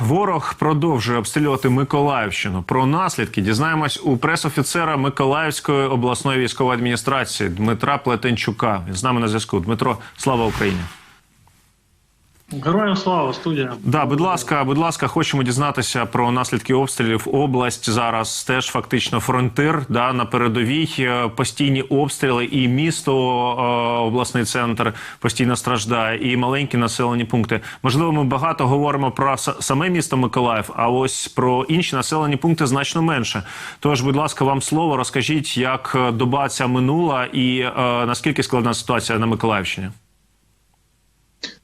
Ворог продовжує обстрілювати Миколаївщину. Про наслідки дізнаємось у пресофіцера Миколаївської обласної військової адміністрації Дмитра Плетенчука. З нами на зв'язку. Дмитро, слава Україні! Героям слава студія. Да, будь ласка, будь ласка, хочемо дізнатися про наслідки обстрілів. Область зараз теж фактично фронтир. Да, на передовій Е, постійні обстріли, і місто, е, обласний центр постійно страждає, і маленькі населені пункти. Можливо, ми багато говоримо про саме місто Миколаїв, а ось про інші населені пункти значно менше. Тож, будь ласка, вам слово розкажіть, як е, доба ця минула, і наскільки складна ситуація на Миколаївщині.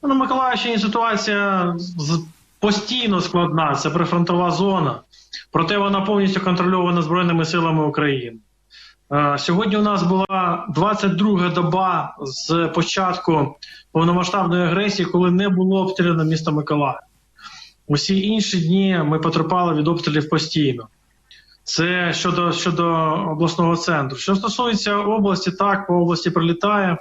Ну, На Миколаївщині ситуація постійно складна. Це прифронтова зона. Проте вона повністю контрольована Збройними силами України. Е, Сьогодні у нас була 22 доба з початку повномасштабної агресії, коли не було обстрілено місто Миколаїв. Усі інші дні ми потерпали від обстрілів постійно. Це щодо, щодо обласного центру. Що стосується області, так, по області прилітає.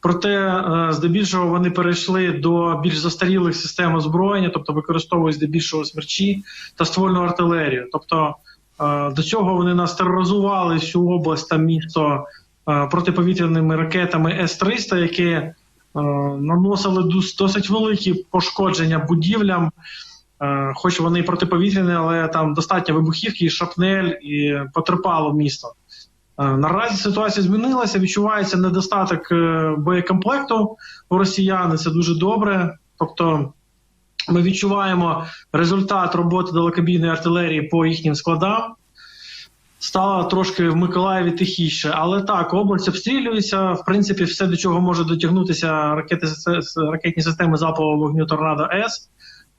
Проте, е, здебільшого, вони перейшли до більш застарілих систем озброєння, тобто використовують здебільшого смерчі та ствольну артилерію. Тобто е, до цього вони нас тероризували всю область та місто е, протиповітряними ракетами С-300, які наносили досить великі пошкодження будівлям. Хоч вони протиповітряні, але там достатньо вибухівки, і шапнель, і потерпало місто. Е, Наразі ситуація змінилася. Відчувається недостаток е, боєкомплекту у росіян. Це дуже добре. Тобто, ми відчуваємо результат роботи далекобійної артилерії по їхнім складам. Стало трошки в Миколаєві тихіше, але так, область обстрілюється. В принципі, все, до чого може дотягнутися ракети, ракетні системи залпового вогню Торнадо С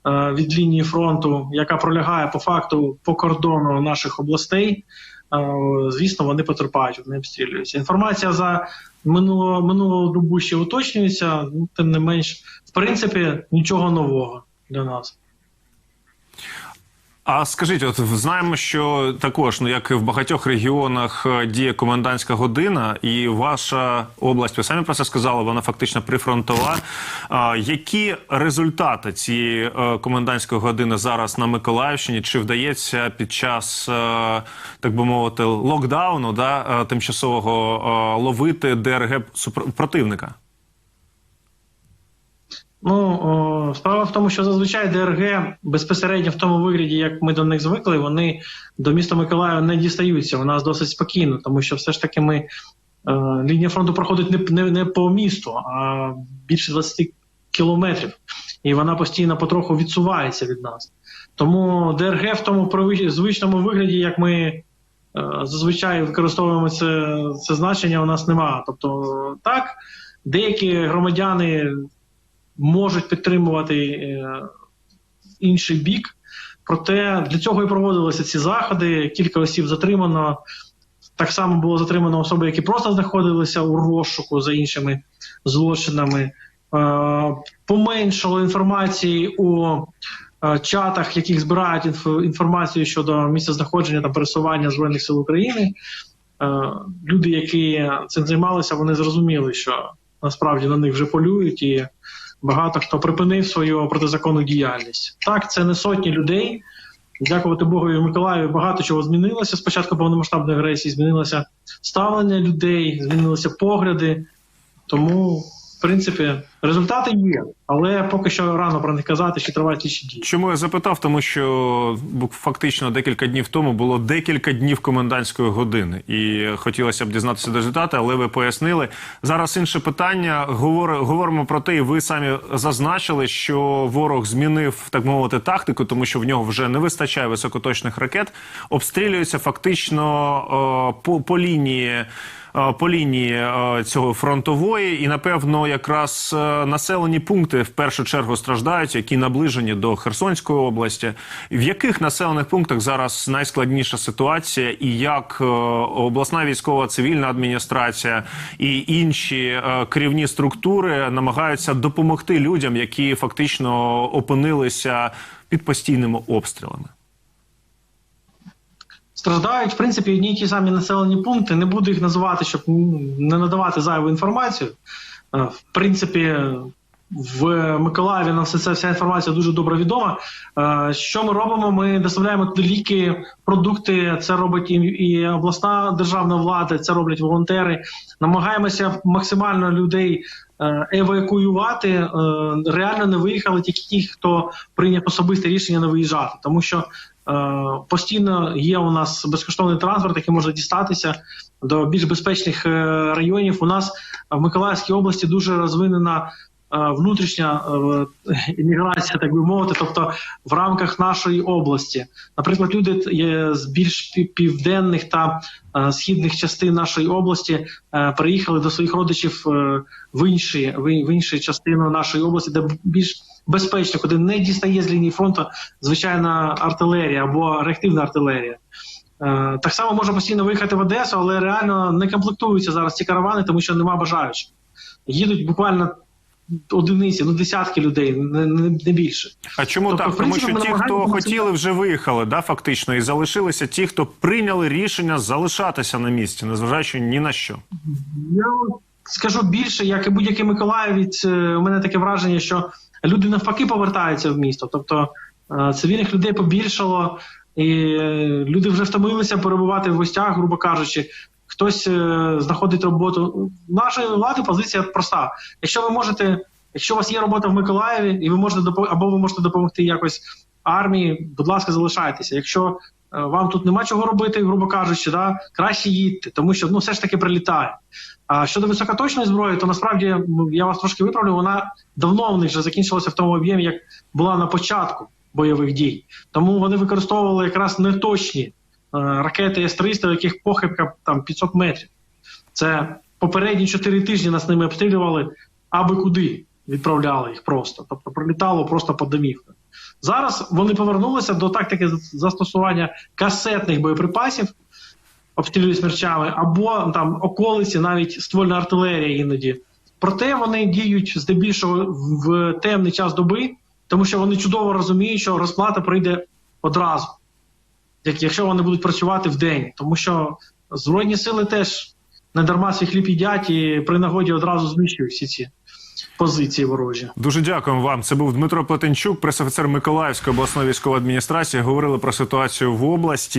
е, від лінії фронту, яка пролягає по факту по кордону наших областей. Е, Звісно, вони потерпають, вони обстрілюються. Інформація за минулого минулого добу ще уточнюється, ну, тим не менш, в принципі, нічого нового для нас. А скажіть, от знаємо, що також, ну як і в багатьох регіонах е, діє комендантська година, і ваша область, ви самі про це сказали, вона фактично прифронтова. А, які результати цієї е, комендантської години зараз на Миколаївщині? Чи вдається під час, е, так би мовити, локдауну, да, тимчасового ловити ДРГ противника? Ну, справа в тому, що зазвичай ДРГ безпосередньо в тому вигляді, як ми до них звикли, вони до міста Миколаєва не дістаються. У нас досить спокійно, тому що все ж таки ми е, лінія фронту проходить не, не, не по місту, а більше 20 кілометрів, і вона постійно потроху відсувається від нас. Тому ДРГ в тому звичному вигляді, як ми е, зазвичай використовуємо це, це значення, у нас немає. Тобто, так, деякі громадяни можуть підтримувати е, інший бік. Проте для цього і проводилися ці заходи. Кілька осіб затримано. Так само було затримано особи, які просто знаходилися у розшуку за іншими злочинами. Е, поменшало інформації у е, чатах, яких збирають інф- інформацію щодо місця знаходження та пересування Збройних сил України. Люди, які цим займалися, вони зрозуміли, що насправді на них вже полюють, і багато хто припинив свою протизаконну діяльність. Так, це не сотні людей. Дякувати Богу, і Миколаєві багато чого змінилося Спочатку повномасштабної агресії. Змінилося ставлення людей, змінилися погляди. Тому, в принципі, результати є, але поки що рано про них казати, ще тривають інші дії. Чому я запитав? Тому що фактично декілька днів тому було декілька днів комендантської години, і хотілося б дізнатися результати, але ви пояснили. Зараз інше питання. Говори- говоримо про те, і ви самі зазначили, що ворог змінив так мовити тактику, тому що в нього вже не вистачає високоточних ракет. Обстрілюється фактично е, по, по лінії. е, По лінії е, цього фронтової, і напевно, якраз населені пункти в першу чергу страждають, які наближені до Херсонської області. В яких населених пунктах зараз найскладніша ситуація, і як е, обласна військова цивільна адміністрація і інші е, керівні структури намагаються допомогти людям, які фактично опинилися під постійними обстрілами? Страждають, в принципі, одні й ті самі населені пункти. Не буду їх називати, щоб не надавати зайву інформацію. Е, В принципі, в Миколаєві нам це вся інформація дуже добре відома. Е, Що ми робимо? Ми доставляємо ліки, продукти. Це робить і, і обласна державна влада, це роблять волонтери. Намагаємося максимально людей е, евакуювати. Реально не виїхали тільки ті, хто прийняв особисте рішення не виїжджати, тому що постійно є у нас безкоштовний транспорт, який може дістатися до більш безпечних районів. У нас в Миколаївській області дуже розвинена е, внутрішня е, імміграція, так би мовити, тобто в рамках нашої області. Наприклад, люди з більш пі- південних та е, східних частин нашої області приїхали до своїх родичів в інші в інші частини нашої області, де більш безпечно, куди не дістає з лінії фронту звичайна артилерія або реактивна артилерія. Е, Так само можна постійно виїхати в Одесу, але реально не комплектуються зараз ці каравани, тому що нема бажаючих. Їдуть буквально одиниці, ну десятки людей, не, не, не більше. А чому Тобто, так? в Тому що ті, хто хотіли, вже виїхали, да, фактично, і залишилися ті, хто прийняли рішення залишатися на місці, незважаючи ні на що. Я скажу більше, як і будь-який миколаївець, е, у мене таке враження, що люди навпаки повертаються в місто. Тобто е, цивільних людей побільшало, і е, люди вже втомилися перебувати в гостях, грубо кажучи. Хтось е, знаходить роботу. Нашої влади позиція проста. Якщо ви можете, якщо у вас є робота в Миколаєві, і ви можете або ви можете допомогти якось армії, будь ласка, залишайтеся. Якщо е, вам тут нема чого робити, грубо кажучи, да, краще їдьте, тому що ну все ж таки прилітає. А щодо високоточної зброї, то насправді я вас трошки виправлю, вона давно в них вже закінчилася в тому об'ємі, як була на початку бойових дій. Тому вони використовували якраз неточні е, ракети С-300, у яких похибка там 500 метрів. Це попередні 4 тижні нас ними обстрілювали, аби куди відправляли їх просто. Тобто прилітало просто по домівках. Зараз вони повернулися до тактики застосування касетних боєприпасів, обстрілюють смерчами, або там околиці, навіть ствольна артилерія іноді. Проте вони діють здебільшого в темний час доби, тому що вони чудово розуміють, що розплата прийде одразу, як якщо вони будуть працювати в день. Тому що Збройні сили теж не дарма свій хліб їдять і при нагоді одразу знищують всі ці позиції ворожі. Дуже дякуємо вам. Це був Дмитро Плетенчук, пресофіцер Миколаївської обласної військової адміністрації. Говорили про ситуацію в області.